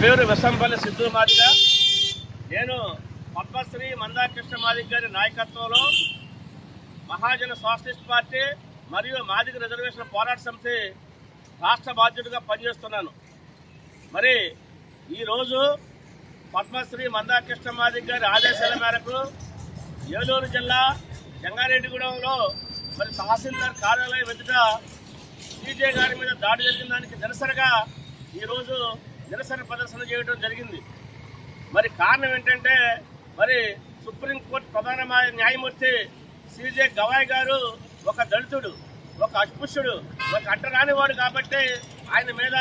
పేరు విసంపల్లి సిద్ధు మాదిగ. నేను పద్మశ్రీ మందాకృష్ణ మాదిగ గారి నాయకత్వంలో మహాజన సోషలిస్ట్ పార్టీ మరియు మాదిగ రిజర్వేషన్ పోరాట సమితి రాష్ట్ర బాధ్యుడిగా పనిచేస్తున్నాను. మరి ఈరోజు పద్మశ్రీ మందాకృష్ణ మాదిగ గారి ఆదేశాల మేరకు ఏలూరు జిల్లా జంగారెడ్డిగూడెంలో మరి తహసీల్దార్ కార్యాలయం ఎదుట సీజే గారి మీద దాడి జరిగిన దానికి నిరసనగా ఈరోజు నిరసన ప్రదర్శన చేయడం జరిగింది. మరి కారణం ఏంటంటే మరి సుప్రీంకోర్టు ప్రధాన న్యాయమూర్తి సిజే గవాయ్ గారు ఒక దళితుడు ఒక అస్పృశ్యుడు ఒక అడ్డరానివాడు కాబట్టి ఆయన మీద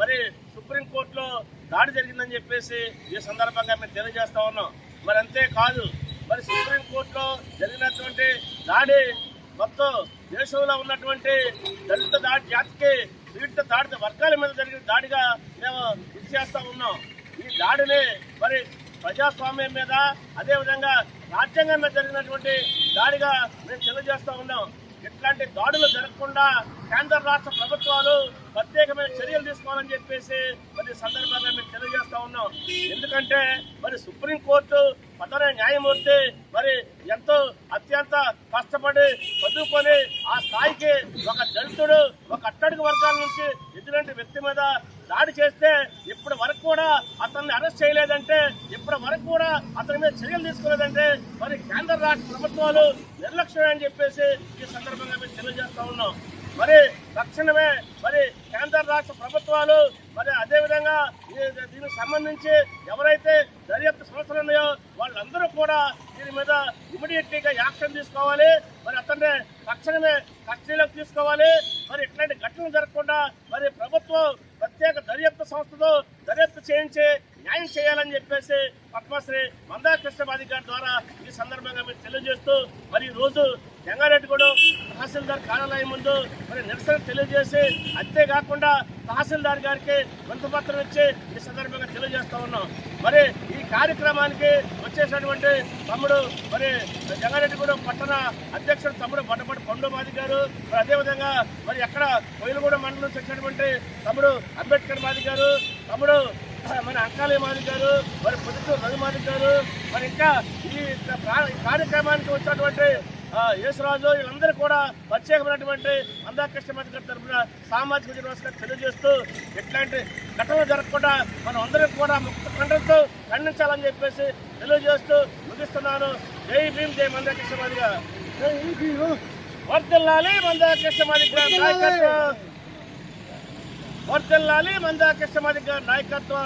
మరి సుప్రీంకోర్టులో దాడి జరిగిందని చెప్పేసి ఈ సందర్భంగా మేము తెలియజేస్తా ఉన్నాం. మరి అంతేకాదు మరి సుప్రీంకోర్టులో జరిగినటువంటి దాడి మొత్తం దేశంలో ఉన్నటువంటి దళిత దాడి జాతికి పీడిత దాడి వర్గాల మీద జరిగిన దాడిగా మేము గుర్తు చేస్తా ఉన్నాం. ఈ దాడిని మరి ప్రజాస్వామ్యం మీద అదేవిధంగా రాజ్యాంగం మీద జరిగినటువంటి దాడిగా మేము తెలియజేస్తా ఉన్నాం. ఇట్లాంటి దాడులు జరగకుండా కేంద్ర రాష్ట్ర ప్రభుత్వాలు ప్రత్యేకమైన చర్యలు తీసుకోవాలని చెప్పేసి మరి సందర్భంగా మేము తెలియజేస్తా ఉన్నాం. ఎందుకంటే మరి సుప్రీంకోర్టు ప్రధాన న్యాయమూర్తి మరి ఎంతో అత్యంత కష్టపడి చదువుకొని ఆ స్థాయికి ఒక దళితుడు ఒక అట్టడుగు వర్గాల నుంచి ఎదురంటి వ్యక్తి మీద దాడి చేస్తే ఇప్పటి వరకు కూడా అతన్ని అరెస్ట్ చేయలేదంటే ఇప్పటి వరకు కూడా అతని మీద చర్యలు తీసుకోలేదంటే మరి కేంద్ర రాష్ట్ర ప్రభుత్వాలు నిర్లక్ష్యం అని చెప్పేసి ఈ సందర్భంగా మేము తెలియజేస్తా ఉన్నాం. మరి తక్షణమే మరి కేంద్ర రాష్ట్ర ప్రభుత్వాలు మరి అదేవిధంగా దీనికి సంబంధించి ఎవరైతే దర్యాప్తు సంస్థలు ఉన్నాయో వాళ్ళందరూ కూడా దీని మీద ఇమీడియట్గా యాక్షన్ తీసుకోవాలి. మరి అతన్ని తక్షణమే కస్టడీలోకి తీసుకోవాలి. మరి ఇట్లాంటి ఘటనలు జరగకుండా మరి ప్రభుత్వం ప్రత్యేక దర్యాప్తు సంస్థతో దర్యాప్తు చేయించి న్యాయం చేయాలని చెప్పేసి పద్మశ్రీ మందాకృష్ణ గారి ద్వారా ఈ సందర్భంగా మీరు తెలియజేస్తూ మరి ఈ రోజు జంగారెడ్డిగూడెం తహసీల్దార్ కార్యాలయం ముందు మరి నిరసన తెలియజేసి అంతేకాకుండా తహసీల్దార్ గారికి వింతపత్రం ఇచ్చి ఈ సందర్భంగా తెలియజేస్తూ ఉన్నాం. మరి ఈ కార్యక్రమానికి వచ్చేసినటువంటి తమ్ముడు మరి జంగారెడ్డిగూడెం పట్టణ అధ్యక్షుడు తమ్ముడు బట్టపడి పండుమాది గారు మరి అదేవిధంగా మరి ఎక్కడ కోయిలగూడెం మండలం నుంచి వచ్చినటువంటి తమ్ముడు అంబేద్కర్ మాది గారు తమ్ముడు మన అంకాలయ మాది గారు మరి పొద్దుటూరు రవి మాది గారు మరి ఇంకా ఈ ప్రా- ఈ కార్యక్రమానికి వచ్చినటువంటి యేసురాజు వీళ్ళందరూ కూడా ప్రత్యేకమైనటువంటి అందాకృష్ణ మాది తరఫున సామాజిక నమస్కారం తెలియజేస్తూ ఇట్లాంటి ఘటనలు జరగకుండా మనం అందరం కూడా ముక్త ఖండంతో ఖండించాలని చెప్పేసి తెలియజేస్తూ ముగిస్తున్నాను. జై భీమ్ జై మందాకృష్ణ మాది గారు వర్దిల్లాలి మందాకృష్ణ మాది నాయకత్వం. వర్దిల్లాలి మందాకృష్ణ మాది నాయకత్వం.